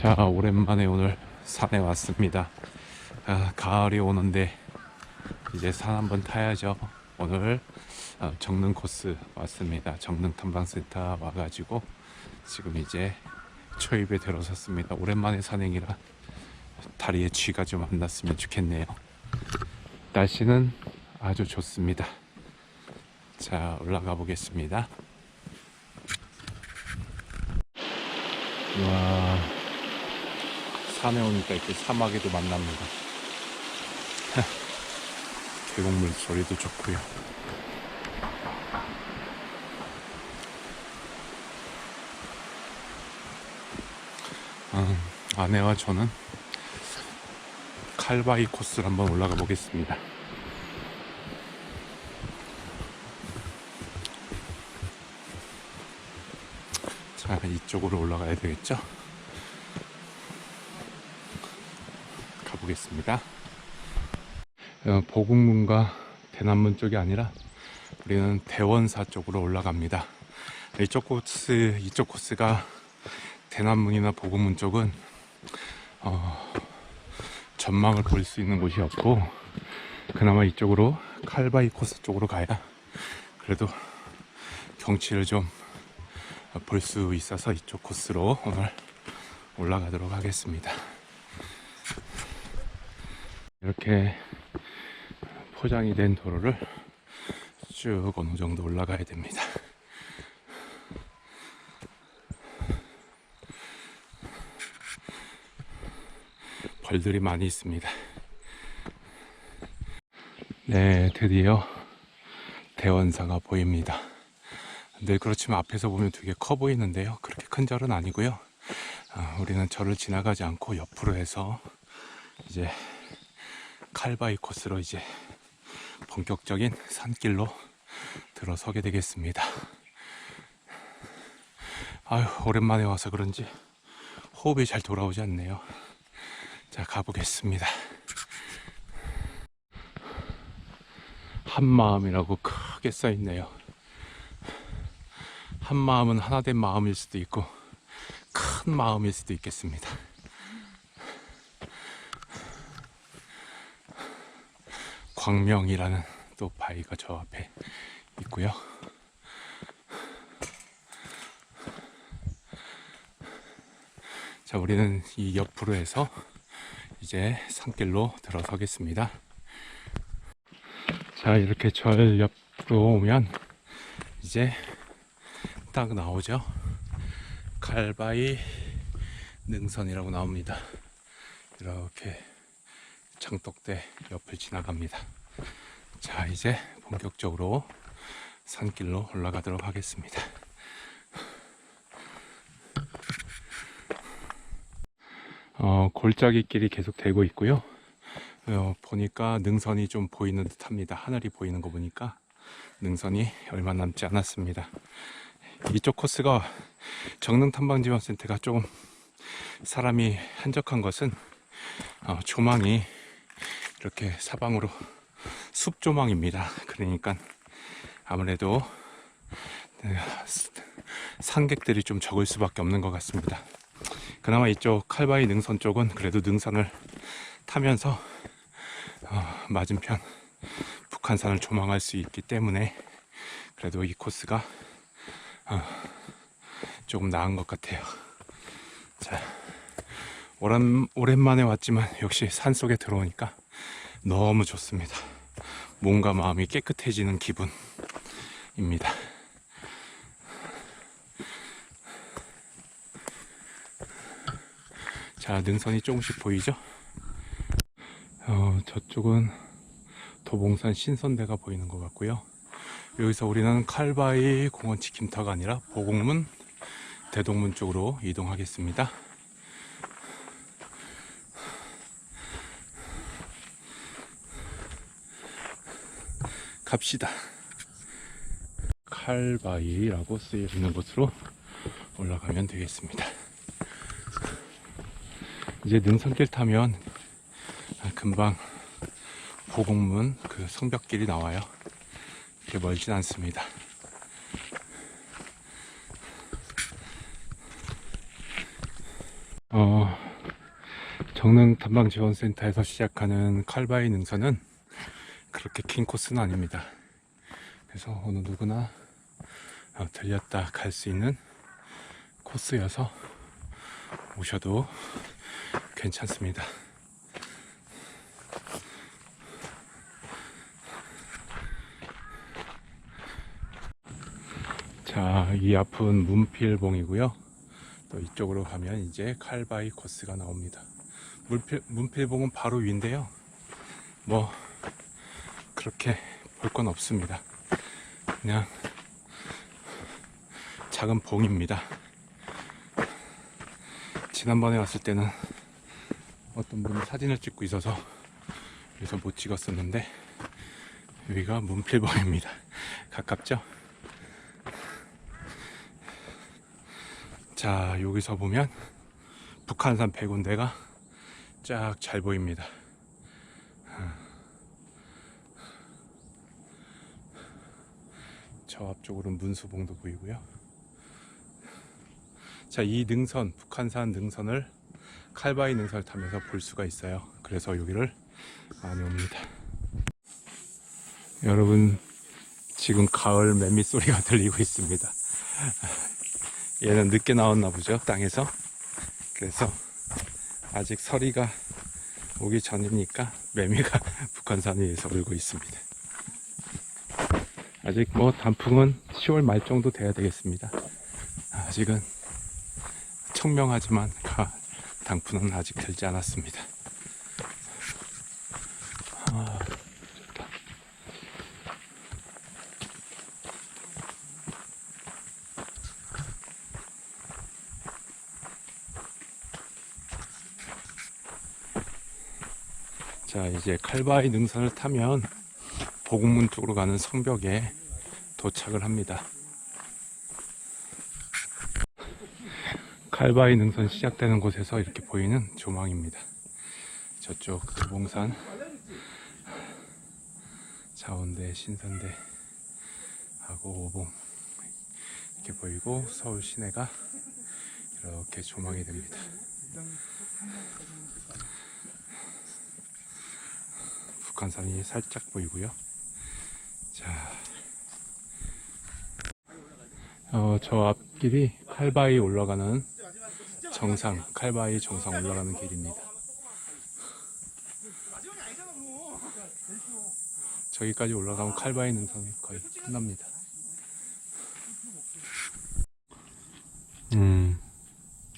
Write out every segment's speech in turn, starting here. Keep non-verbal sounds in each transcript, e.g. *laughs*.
자, 오랜만에 오늘 산에 왔습니다. 아, 가을이 오는데 이제 산 한번 타야죠. 오늘 아, 정릉 코스 왔습니다. 정릉 탐방센터 와가지고 지금 이제 초입에 들어섰습니다. 오랜만에 산행이라 다리에 쥐가 좀 안 났으면 좋겠네요. 날씨는 아주 좋습니다. 자, 올라가 보겠습니다. 와, 산에 오니까 이렇게 사막에도 만납니다. *laughs* 계곡물 소리도 좋고요. 음, 아내와 저는 칼바이 코스를 한번 올라가 보겠습니다. 자, 이쪽으로 올라가야 되겠죠? 가 보겠습니다. 어, 보국문과 대남문 쪽이 아니라 우리는 대원사 쪽으로 올라갑니다. 이쪽 코스, 이쪽 코스가 대남문이나 보국문 쪽은 어, 전망을 볼 수 있는 곳이 없고 그나마 이쪽으로 칼바이 코스 쪽으로 가야 그래도 경치를 좀 볼 수 있어서 이쪽 코스로 오늘 올라가도록 하겠습니다. 이렇게 포장이 된 도로를 쭉 어느 정도 올라가야 됩니다. 벌들이 많이 있습니다. 네, 드디어 대원사가 보입니다. 늘 그렇지만 앞에서 보면 되게 커 보이는데요. 그렇게 큰 절은 아니고요. 아, 우리는 절을 지나가지 않고 옆으로 해서 이제 칼바이 코스로 이제 본격적인 산길로 들어서게 되겠습니다. 아유, 오랜만에 와서 그런지 호흡이 잘 돌아오지 않네요. 자, 가보겠습니다. 한마음이라고 크게 써 있네요. 한마음은 하나된 마음일 수도 있고, 큰 마음일 수도 있겠습니다. 광명이라는 또 바위가 저 앞에 있고요. 자, 우리는 이 옆으로 해서 이제 산길로 들어서겠습니다. 자, 이렇게 절 옆으로 오면 이제 딱 나오죠. 칼바이 능선이라고 나옵니다. 이렇게 장독대 옆을 지나갑니다. 자, 이제 본격적으로 산길로 올라가도록 하겠습니다. 어, 골짜기 길이 계속 되고 있고요. 어, 보니까 능선이 좀 보이는 듯 합니다. 하늘이 보이는 거 보니까 능선이 얼마 남지 않았습니다. 이쪽 코스가 정릉 탐방지원센터가 조금 사람이 한적한 것은 어, 조망이 이렇게 사방으로 숲 조망입니다. 그러니까 아무래도 네, 상객들이 좀 적을 수밖에 없는 것 같습니다. 그나마 이쪽 칼바이 능선 쪽은 그래도 능선을 타면서 어, 맞은편 북한산을 조망할 수 있기 때문에 그래도 이 코스가 어, 조금 나은 것 같아요. 자, 오랜, 오랜만에 왔지만 역시 산 속에 들어오니까 너무 좋습니다. 몸과 마음이 깨끗해지는 기분입니다. 자, 능선이 조금씩 보이죠? 어, 저쪽은 도봉산 신선대가 보이는 것 같고요. 여기서 우리는 칼바이 공원 지킴터가 아니라 보곡문 대동문 쪽으로 이동하겠습니다. 갑시다. 칼바이라고 쓰여 있는 곳으로 올라가면 되겠습니다. 이제 능선길 타면 금방 보곡문 그 성벽길이 나와요. 그렇게 멀진 않습니다. 어, 어, 정릉 탐방지원센터에서 시작하는 칼바이 능선은 그렇게 긴 코스는 아닙니다. 그래서 어느 누구나 어, 들렸다 갈 수 있는 코스여서 오셔도 괜찮습니다. 자, 이 앞은 문필봉이고요. 또 이쪽으로 가면 이제 칼바이 코스가 나옵니다. 문필, 문필봉은 바로 위인데요. 뭐 그렇게 볼 건 없습니다. 그냥 작은 봉입니다. 지난번에 왔을 때는 어떤 분이 사진을 찍고 있어서 그래서 못 찍었었는데 여기가 문필봉입니다. 가깝죠? 자 여기서 보면 북한산 백운대가 쫙 잘 보입니다. 저 앞쪽으로는 문수봉도 보이고요. 자, 이 능선, 북한산 능선을 칼바이 능선을 타면서 볼 수가 있어요. 그래서 여기를 많이 옵니다. 여러분, 지금 가을 매미 소리가 *laughs* 들리고 있습니다. 얘는 늦게 나왔나 보죠, 땅에서. 그래서 아직 서리가 오기 전이니까 매미가 *laughs* 북한산 위에서 울고 있습니다. 아직 뭐 단풍은 10월 말 정도 돼야 되겠습니다. 아직은 청명하지만 가, 단풍은 아직 들지 않았습니다. 아. 자, 이제 칼바이 능선을 타면 보국문 쪽으로 가는 성벽에 도착을 합니다. 칼바이 능선 시작되는 곳에서 이렇게 보이는 조망입니다. 저쪽 도봉산, 자원대, 신선대 하고 오봉 이렇게 보이고 서울 시내가 이렇게 조망이 됩니다. 북한산이 살짝 보이고요. 자, 어, 저 앞길이 칼바이 올라가는 정상, 칼바이 정상 올라가는 길입니다. 저기까지 올라가면 칼바이 능선이 거의 끝납니다. 음,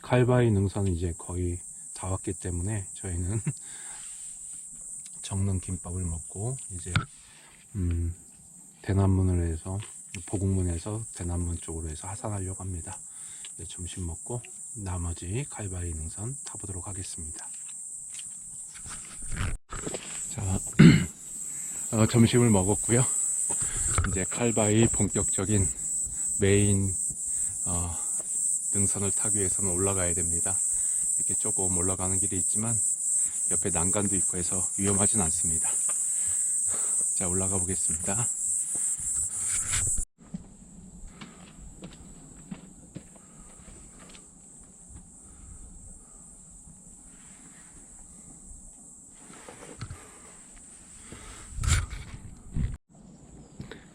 칼바이 능선은 이제 거의 다 왔기 때문에 저희는 *laughs* 정릉 김밥을 먹고 이제 음, 대남문을 해서 보국문에서 대남문 쪽으로 해서 하산하려고 합니다. 점심 먹고 나머지 칼바이 능선 타보도록 하겠습니다. 자, *clears throat* 어, 점심을 먹었고요. 이제 칼바이 본격적인 메인 어, 능선을 타기 위해서는 올라가야 됩니다. 이렇게 조금 올라가는 길이 있지만 옆에 난간도 있고 해서 위험하진 않습니다. 자, 올라가 보겠습니다.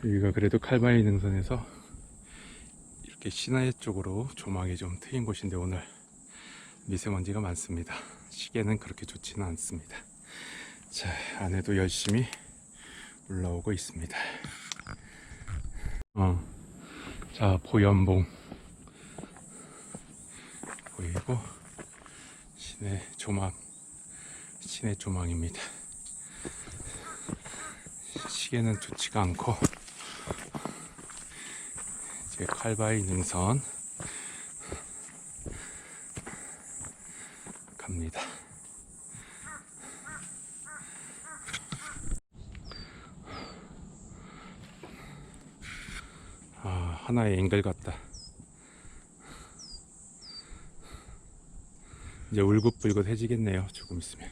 여기가 그래도 칼바이 능선에서 이렇게 시내 쪽으로 조망이 좀 트인 곳인데 오늘 미세먼지가 많습니다. 시계는 그렇게 좋지는 않습니다. 자, 안에도 열심히 올라오고 있습니다. 어, 자, 보연봉 보이고 시내 조망, 시내 조망입니다. 시계는 좋지가 않고 이 제 칼바이 능선 갑니다. 아, 하나의 앵글 같다. 이제 울긋불긋 해지겠네요. 조금 있으면.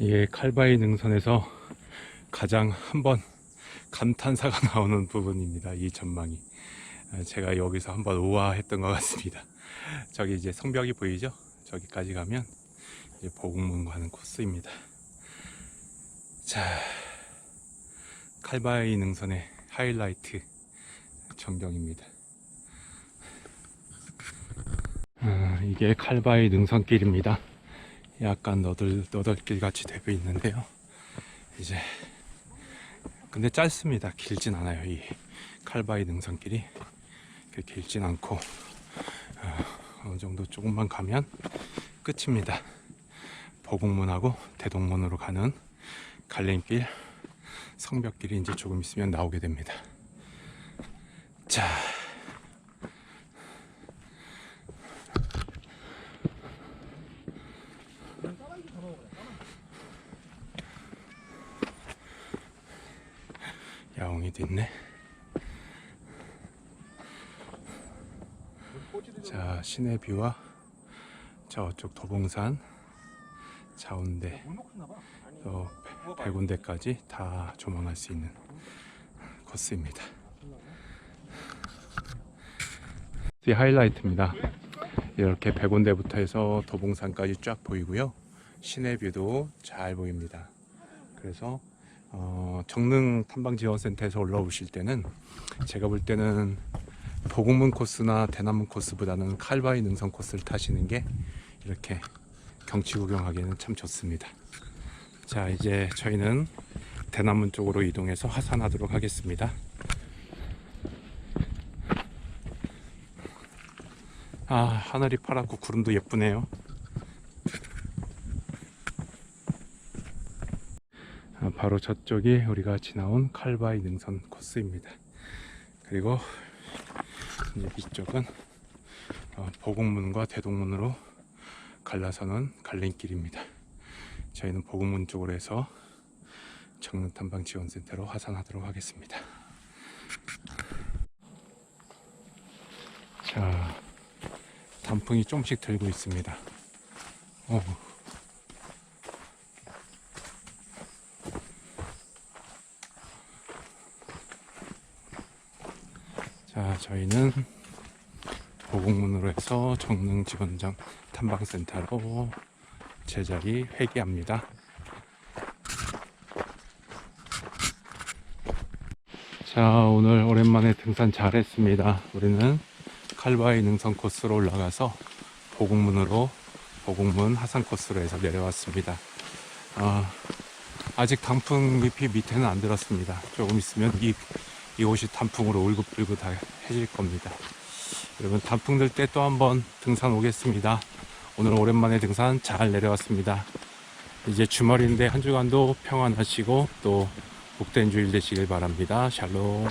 이게 칼바이 능선에서 가장 한번 감탄사가 *laughs* 나오는 부분입니다. 이 전망이. 아, 제가 여기서 한번 우아했던 것 같습니다. 저기 이제 성벽이 보이죠? 저기까지 가면 이제 보국문 가는 코스입니다. 자, 칼바이 능선의 하이라이트 전경입니다. 아, 이게 칼바이 능선길입니다. 약간 너덜 너덜길 같이 되고 있는데요. 이제 근데 짧습니다. 길진 않아요. 이 칼바이 능선길이 길진 않고 어, 어느 정도 조금만 가면 끝입니다. 보국문하고 대동문으로 가는 갈림길 성벽길이 이제 조금 있으면 나오게 됩니다. 자. 야옹이도 있네. 자, 시내 뷰와 저쪽 도봉산, 자운대, 또 백운대까지 다 조망할 수 있는 코스입니다. 이 하이라이트입니다. 이렇게 백운대부터 해서 도봉산까지 쫙 보이고요. 시내 뷰도 잘 보입니다. 그래서 어, 정릉 탐방지원센터에서 올라오실 때는 제가 볼 때는 보국문 코스나 대남문 코스보다는 칼바위 능선 코스를 타시는 게 이렇게 경치 구경하기에는 참 좋습니다. 자 이제 저희는 대남문 쪽으로 이동해서 하산하도록 하겠습니다. 아 하늘이 파랗고 구름도 예쁘네요. 아, 바로 저쪽이 우리가 지나온 칼바이 능선 코스입니다. 그리고 이제 이쪽은 어, 보국문과 대동문으로 갈라서는 갈림길입니다. 저희는 보국문 쪽으로 해서 정릉탐방 지원센터로 하산하도록 하겠습니다. 자, 단풍이 조금씩 들고 있습니다. 어. 자, 저희는 보국문으로 해서 정릉 지원장 탐방센터로 제자리 회귀합니다. 자, 오늘 오랜만에 등산 잘했습니다. 우리는 칼바이 능선 코스로 올라가서 보국문으로 보국문 하산 코스로 해서 내려왔습니다. 아, 아직 단풍 잎이 밑에는 안 들었습니다. 조금 있으면 이, 이 옷이 단풍으로 울긋불긋해질 겁니다. 여러분 단풍 들 때 또 한번 등산 오겠습니다. 오늘 오랜만에 등산 잘 내려왔습니다. 이제 주말인데 한 주간도 평안하시고 또 복된 주일 되시길 바랍니다. 샬롬.